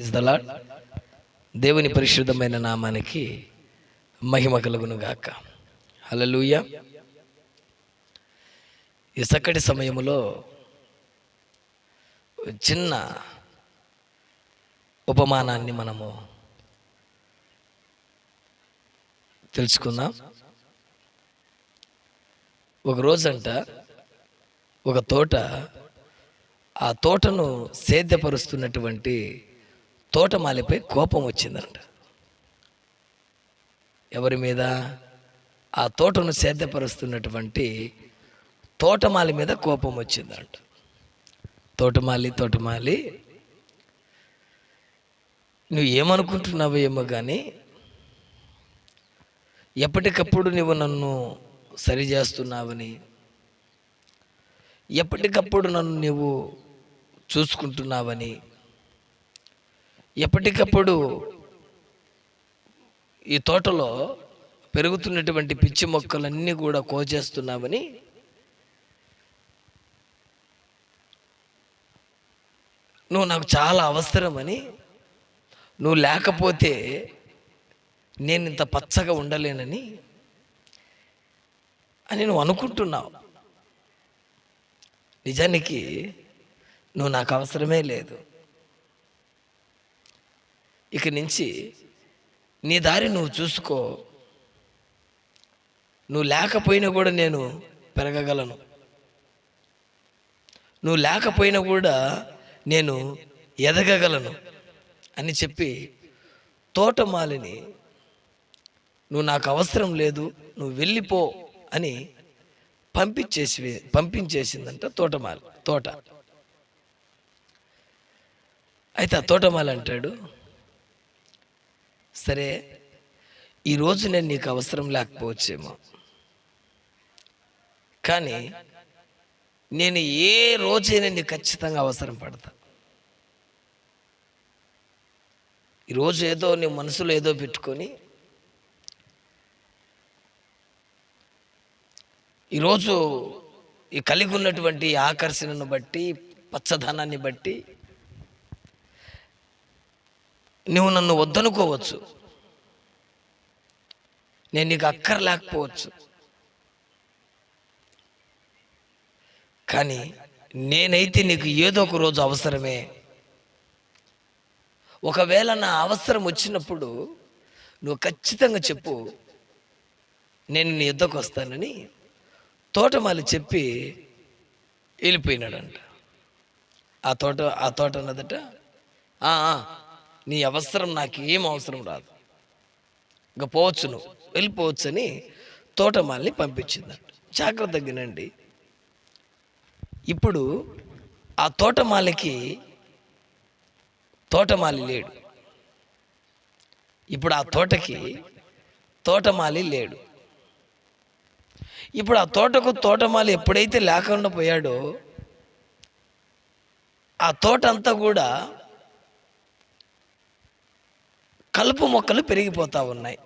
Praise దేవుని పరిశుద్ధమైన నామానికి మహిమ కలుగును గాక హల్లెలూయా ఈ చక్కటి సమయంలో చిన్న ఉపమానాన్ని మనము తెలుసుకుందాం. ఒక రోజంట ఒక తోట ఆ తోటను సేద్యపరుస్తున్నటువంటి తోటమాలిపై కోపం వచ్చిందంట. ఎవరి మీద? ఆ తోటను సేద్యపరుస్తున్నటువంటి తోటమాలి మీద కోపం వచ్చిందంట. తోటమాలి తోటమాలి నువ్వు ఏమనుకుంటున్నావో ఏమో కానీ ఎప్పటికప్పుడు నువ్వు నన్ను సరి చేస్తున్నావని ఎప్పటికప్పుడు నన్ను నువ్వు చూసుకుంటున్నావని ఎప్పటికప్పుడు ఈ తోటలో పెరుగుతున్నటువంటి పిచ్చి మొక్కలన్నీ కూడా కోచేస్తున్నామని నువ్వు నాకు చాలా అవసరమని నువ్వు లేకపోతే నేను ఇంత పచ్చగా ఉండలేనని అని నువ్వు అనుకుంటున్నావు. నిజానికి నువ్వు నాకు అవసరమే లేదు. ఇక నుంచి నీ దారి నువ్వు చూసుకో. నువ్వు లేకపోయినా కూడా నేను పెరగగలను. నువ్వు లేకపోయినా కూడా నేను ఎదగగలను అని చెప్పి తోటమాలిని నువ్వు నాకు అవసరం లేదు నువ్వు వెళ్ళిపో అని పంపించేసి పంపించేసిందంట తోటమాలి తోట. అయితే ఆ తోటమాలి అంటాడు సరే ఈరోజు నేను నీకు అవసరం లేకపోవచ్చేమో. కానీ నేను ఏ రోజైనా నీకు ఖచ్చితంగా అవసరం పడతా. ఈరోజు ఏదో నీ మనసులో ఏదో పెట్టుకొని ఈరోజు ఈ కలిగి ఉన్నటువంటి ఆకర్షణను బట్టి పచ్చదనాన్ని బట్టి నువ్వు నన్ను వద్దనుకోవచ్చు. నేను నీకు అక్కర లేకపోవచ్చు కానీ నేనైతే నీకు ఏదో ఒక రోజు అవసరమే. ఒకవేళ నా అవసరం వచ్చినప్పుడు నువ్వు ఖచ్చితంగా చెప్పు నేను నీ యుద్ధకు వస్తానని తోటమాలి చెప్పి వెళ్ళిపోయినాడంట. ఆ తోట ఆ తోట అన్నదట నీ అవసరం నాకు ఏం అవసరం రాదు. ఇంకా పోవచ్చు నువ్వు. వెళ్ళిపోవచ్చు అని తోటమాలిని పంపించిందంట. జాగ్రత్తగానండి ఇప్పుడు ఆ తోటమాలికి తోటమాలి లేడు. ఇప్పుడు ఆ తోటకి తోటమాలి లేడు. ఇప్పుడు ఆ తోటకు తోటమాలి ఎప్పుడైతే లేకుండా పోయాడో ఆ తోట అంతా కూడా కలుపు మొక్కలు పెరిగిపోతూ ఉన్నాయి.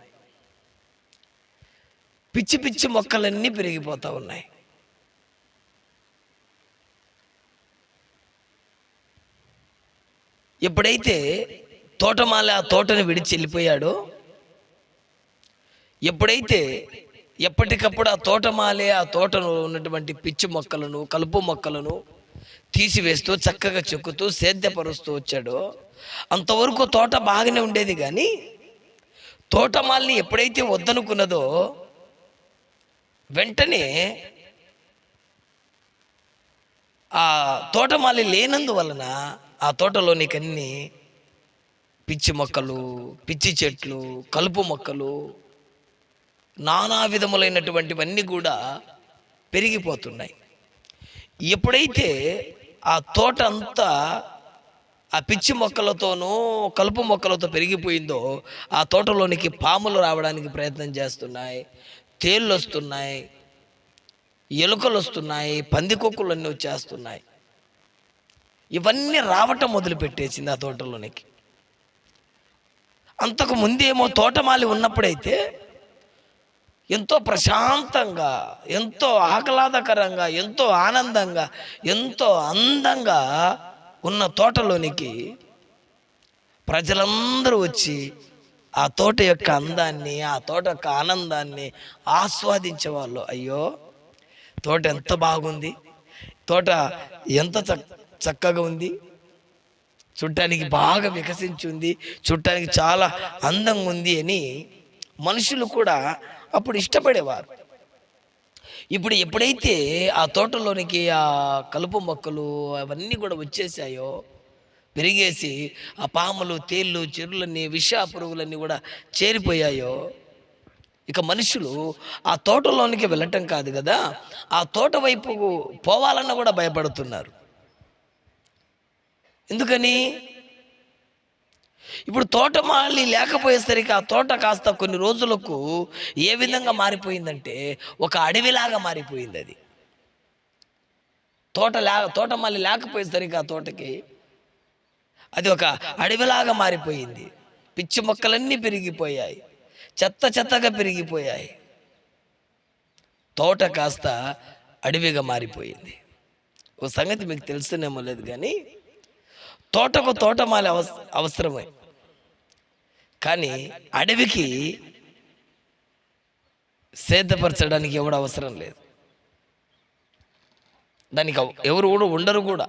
పిచ్చి పిచ్చి మొక్కలన్నీ పెరిగిపోతూ ఉన్నాయి. ఎప్పుడైతే తోటమాల ఆ తోటను విడిచి వెళ్ళిపోయాడో ఎప్పుడైతే ఎప్పటికప్పుడు ఆ తోటమాలే ఆ తోటలో ఉన్నటువంటి పిచ్చి మొక్కలను కలుపు మొక్కలను తీసివేస్తూ చక్కగా చెక్కుతూ సేద్యపరుస్తూ వచ్చాడో. అంతవరకు తోట బాగానే ఉండేది కానీ తోటమాలిని ఎప్పుడైతే వద్దనుకున్నదో వెంటనే ఆ తోటమాలి లేనందువలన ఆ తోటలోనికి అన్ని పిచ్చి మొక్కలు పిచ్చి చెట్లు కలుపు మొక్కలు నానా విధములైనటువంటివన్నీ కూడా పెరిగిపోతున్నాయి. ఎప్పుడైతే ఆ తోట అంతా ఆ పిచ్చి మొక్కలతోనూ కలుపు మొక్కలతో పెరిగిపోయిందో ఆ తోటలోనికి పాములు రావడానికి ప్రయత్నం చేస్తున్నాయి. తేళ్ళు వస్తున్నాయి ఎలుకలు వస్తున్నాయి పందికొక్కులు అన్నీ వచ్చేస్తున్నాయి. ఇవన్నీ రావటం మొదలుపెట్టేసింది ఆ తోటలోనికి. అంతకు ముందేమో తోటమాలి ఉన్నప్పుడైతే ఎంతో ప్రశాంతంగా ఎంతో ఆహ్లాదకరంగా ఎంతో ఆనందంగా ఎంతో అందంగా ఉన్న తోటలోనికి ప్రజలందరూ వచ్చి ఆ తోట యొక్క అందాన్ని ఆ తోట యొక్క ఆనందాన్ని ఆస్వాదించేవాళ్ళు. అయ్యో తోట ఎంత బాగుంది. తోట ఎంత చక్ చక్కగా ఉంది. చూడటానికి బాగా వికసించి ఉంది. చూడటానికి చాలా అందంగా ఉంది అని మనుషులు కూడా అప్పుడు ఇష్టపడేవారు. ఇప్పుడు ఎప్పుడైతే ఆ తోటలోనికి ఆ కలుపు మొక్కలు అవన్నీ కూడా వచ్చేసాయో పెరిగేసి ఆ పాములు తేళ్ళు చెరువులన్నీ విష పురుగులన్నీ కూడా చేరిపోయాయో ఇక మనుషులు ఆ తోటలోనికి వెళ్ళటం కాదు కదా ఆ తోట వైపు పోవాలన్న కూడా భయపడుతున్నారు. ఎందుకని? ఇప్పుడు తోటమాలి లేకపోయేసరికి ఆ తోట కాస్త కొన్ని రోజులకు ఏ విధంగా మారిపోయిందంటే ఒక అడవిలాగా మారిపోయింది అది. తోట లే తోటమాలి లేకపోయేసరికి ఆ తోటకి అది ఒక అడవిలాగా మారిపోయింది. పిచ్చి మొక్కలన్నీ పెరిగిపోయాయి. చెత్త చెత్తగా పెరిగిపోయాయి. తోట కాస్త అడవిగా మారిపోయింది. ఓ సంగతి మీకు తెలుసునేమో లేదు కానీ తోటకు తోటమాలి అవస అవసరమే. కానీ అడవికి సేదపరచడానికి ఎవడు అవసరం లేదు. దానికి ఎవరు కూడా ఉండరు కూడా.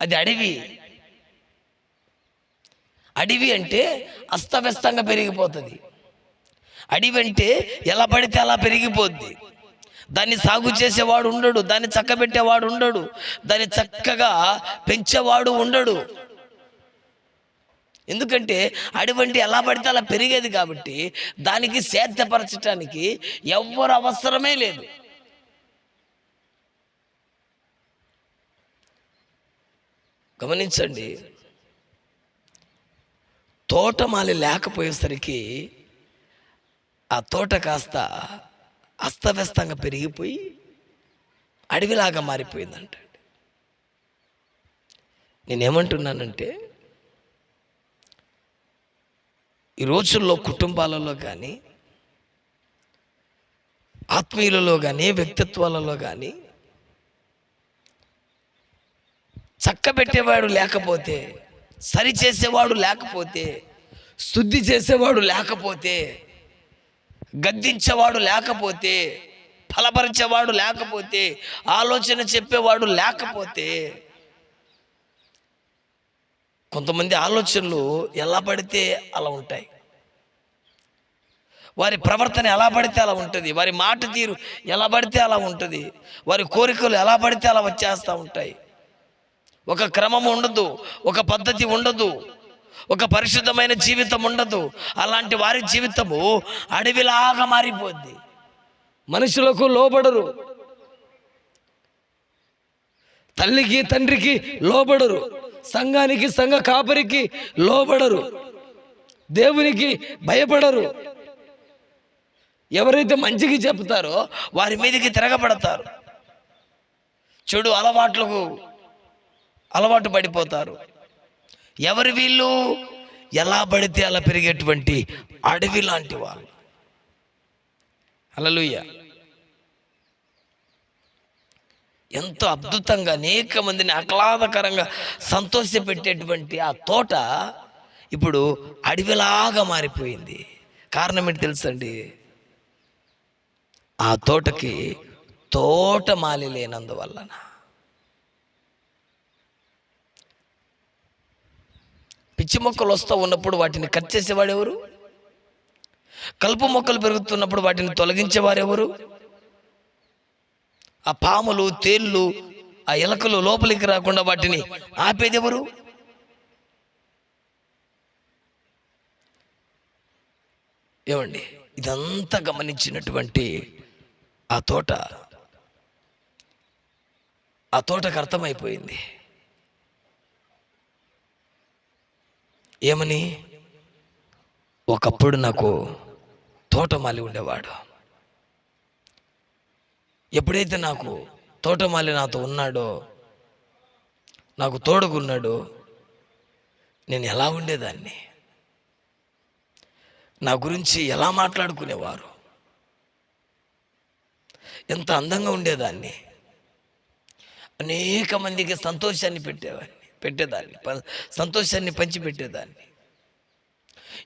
అది అడవి. అడవి అంటే అస్తవ్యస్తంగా పెరిగిపోతుంది. అడవి అంటే ఎలా పడితే అలా పెరిగిపోద్ది. దాన్ని సాగు చేసేవాడు ఉండడు దాన్ని చక్కబెట్టేవాడు ఉండడు దాన్ని చక్కగా పెంచేవాడు ఉండడు. ఎందుకంటే అటువంటి ఎలా పడితే అలా పెరిగేది కాబట్టి దానికి సేద్యపరచడానికి ఎవ్వరు అవసరమే లేదు. గమనించండి తోటమాలి లేకపోయేసరికి ఆ తోట కాస్త అస్తవ్యస్తంగా పెరిగిపోయి అడవిలాగా మారిపోయిందంట. నేనేమంటున్నానంటే ఈ రోజుల్లో కుటుంబాలలో కానీ ఆత్మీయులలో కానీ వ్యక్తిత్వాలలో కానీ చక్కబెట్టేవాడు లేకపోతే సరి చేసేవాడు లేకపోతే శుద్ధి చేసేవాడు లేకపోతే గద్దించేవాడు లేకపోతే ఫలపరిచేవాడు లేకపోతే ఆలోచన చెప్పేవాడు లేకపోతే కొంతమంది ఆలోచనలు ఎలా పడితే అలా ఉంటాయి. వారి ప్రవర్తన ఎలా పడితే అలా ఉంటుంది. వారి మాట తీరు ఎలా పడితే అలా ఉంటుంది. వారి కోరికలు ఎలా పడితే అలా వచ్చేస్తూ ఉంటాయి. ఒక క్రమం ఉండదు ఒక పద్ధతి ఉండదు. ఒక పరిశుద్ధమైన జీవితం ఉండదు. అలాంటి వారి జీవితము అడవిలాగా మారిపోద్ది. మనుషులకు లోబడరు. తల్లికి తండ్రికి లోబడరు. సంఘానికి సంఘ కాపరికి లోబడరు. దేవునికి భయపడరు. ఎవరైతే మంచికి చెప్తారో వారి మీదకి తిరగబడతారు. చెడు అలవాట్లకు అలవాటు పడిపోతారు. ఎవరు వీళ్ళు? ఎలా పడితే అలా పెరిగేటువంటి అడవి లాంటి వాళ్ళు. అలలుయ్య ఎంతో అద్భుతంగా అనేక మందిని ఆహ్లాదకరంగా సంతోషపెట్టేటువంటి ఆ తోట ఇప్పుడు అడవిలాగా మారిపోయింది. కారణం ఏంటి తెలుసండి? ఆ తోటకి తోటమాలి లేనందువలన పిచ్చి మొక్కలు వస్తూ ఉన్నప్పుడు వాటిని కట్ చేసేవాడు ఎవరు? కలుపు మొక్కలు పెరుగుతున్నప్పుడు వాటిని తొలగించేవారు ఎవరు? ఆ పాములు తేళ్ళు ఆ ఎలకలు లోపలికి రాకుండా వాటిని ఆపేది ఎవరు? ఏమండి ఇదంతా గమనించినటువంటి ఆ తోట ఆ తోటకు అర్థమైపోయింది. ఏమని? ఒకప్పుడు నాకు తోటమాలి ఉండేవాడు. ఎప్పుడైతే నాకు తోటమాలి నాతో ఉన్నాడో నాకు తోడుకున్నాడో నేను ఎలా ఉండేదాన్ని? నా గురించి ఎలా మాట్లాడుకునేవారు? ఎంత అందంగా ఉండేదాన్ని? అనేక మందికి సంతోషాన్ని పెట్టేవాడిని పెట్టేదాన్ని ప- సంతోషాన్ని పంచిపెట్టేదాన్ని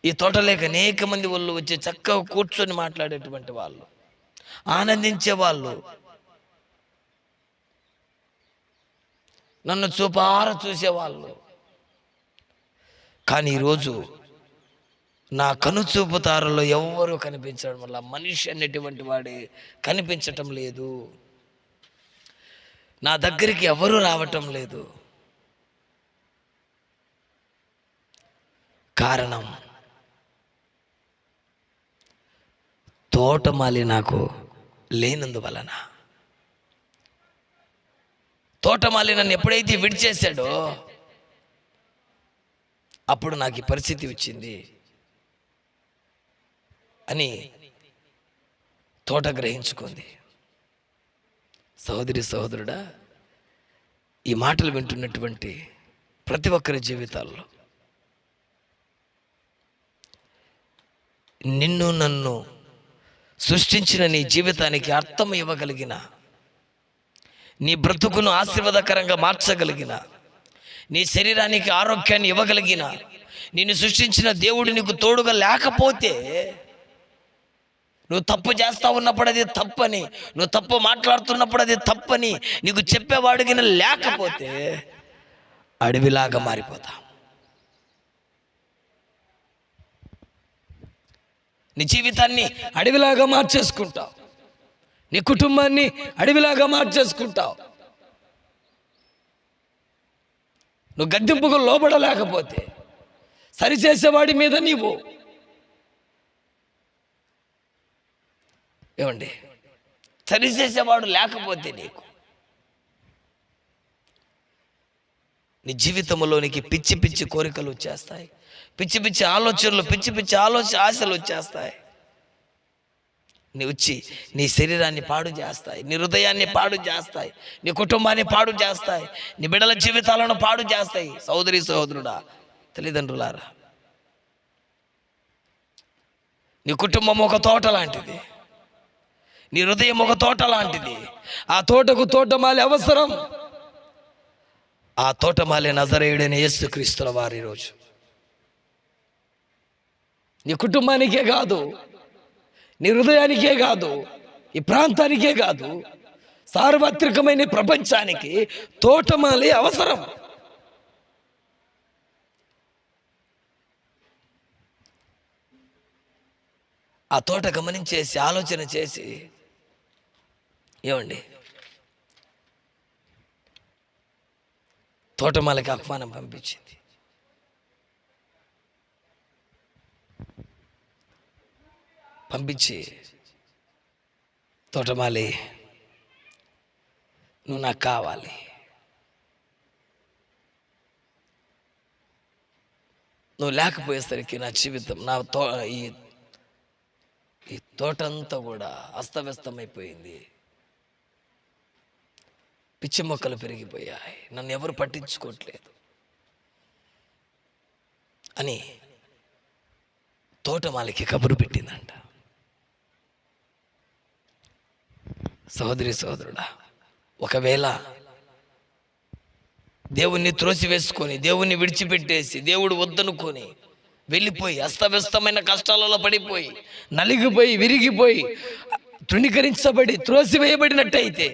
ఈ తోటలేక అనేక మంది వాళ్ళు వచ్చి చక్కగా కూర్చొని మాట్లాడేటువంటి వాళ్ళు ఆనందించే వాళ్ళు. నన్ను చూపార చూసేవాళ్ళు కానీ ఈరోజు నా కనుచూపు తారలో ఎవ్వరూ కనిపించడం వల్ల మనిషి అనేటువంటి వాడే కనిపించటం లేదు. నా దగ్గరికి ఎవరు రావటం లేదు. కారణం. తోటమాలి నాకు లేనందువలన. తోటమాలి నన్ను ఎప్పుడైతే విడిచేశాడో అప్పుడు నాకు ఈ పరిస్థితి వచ్చింది అని తోట గ్రహించుకుంది. సహోదరి సహోదరుడా ఈ మాటలు వింటున్నటువంటి ప్రతి ఒక్కరి జీవితాల్లో నిన్ను నన్ను సృష్టించిన నీ జీవితానికి అర్థం ఇవ్వగలిగిన నీ బ్రతుకును ఆశీర్వాదకరంగా మార్చగలిగిన నీ శరీరానికి ఆరోగ్యాన్ని ఇవ్వగలిగిన నిన్ను సృష్టించిన దేవుడు నీకు తోడుగా లేకపోతే నువ్వు తప్పు చేస్తా ఉన్నప్పుడు అది తప్పని నువ్వు తప్పు మాట్లాడుతున్నప్పుడు అది తప్పని నీకు చెప్పేవాడిగిన లేకపోతే అడవిలాగా మారిపోతా నీ జీవితాన్ని అడవిలాగా మార్చేసుకుంటావు. నీ కుటుంబాన్ని అడవిలాగా మార్చేసుకుంటావు. నువ్వు గద్దెంపుకు లోపడలేకపోతే సరిచేసేవాడి మీద నీవు. ఏమండి? సరిచేసేవాడు లేకపోతే నీకు నీ జీవితంలోనికి పిచ్చి పిచ్చి కోరికలు వచ్చేస్తాయి. పిచ్చి పిచ్చి ఆలోచనలు పిచ్చి పిచ్చి ఆలోచన ఆశలు వచ్చేస్తాయి. నీ వచ్చి నీ శరీరాన్ని పాడు చేస్తాయి నీ హృదయాన్ని పాడు చేస్తాయి నీ కుటుంబాన్ని పాడు చేస్తాయి నీ బిడ్డల జీవితాలను పాడు చేస్తాయి. సోదరి సహోదరుడా తల్లిదండ్రులారా నీ కుటుంబం ఒక తోట లాంటిది. నీ హృదయం ఒక తోట లాంటిది. ఆ తోటకు తోటమాలి అవసరం. ఆ తోటమాలి నజరేయుడైన యేసుక్రీస్తుల వారి రోజు. నీ కుటుంబానికే కాదు నీ హృదయానికే కాదు ఈ ప్రాంతానికే కాదు సార్వత్రికమైన ప్రపంచానికి తోటమాలి అవసరం. ఆ తోట గమనించేసి ఆలోచన చేసి ఏమండి? తోటమాలకి ఆహ్వానం పంపించింది. పంపించి తోటమాలి నువ్వు నాకు కావాలి. నువ్వు లేకపోయేసరికి నా జీవితం నా తో ఈ ఈ తోటంతా కూడా అస్తవ్యస్తమైపోయింది. పిచ్చి మొక్కలు పెరిగిపోయాయి. నన్ను ఎవరు పట్టించుకోవట్లేదు. అని తోటమాలికి కబురు పెట్టిందంట. సహోదరి సహోదరుడా ఒకవేళ దేవుణ్ణి త్రోసివేసుకొని దేవుణ్ణి విడిచిపెట్టేసి దేవుడు వద్దనుకొని వెళ్ళిపోయి అస్తవ్యస్తమైన కష్టాలలో పడిపోయి నలిగిపోయి విరిగిపోయి తృణీకరించబడి త్రోసివేయబడినట్టయితే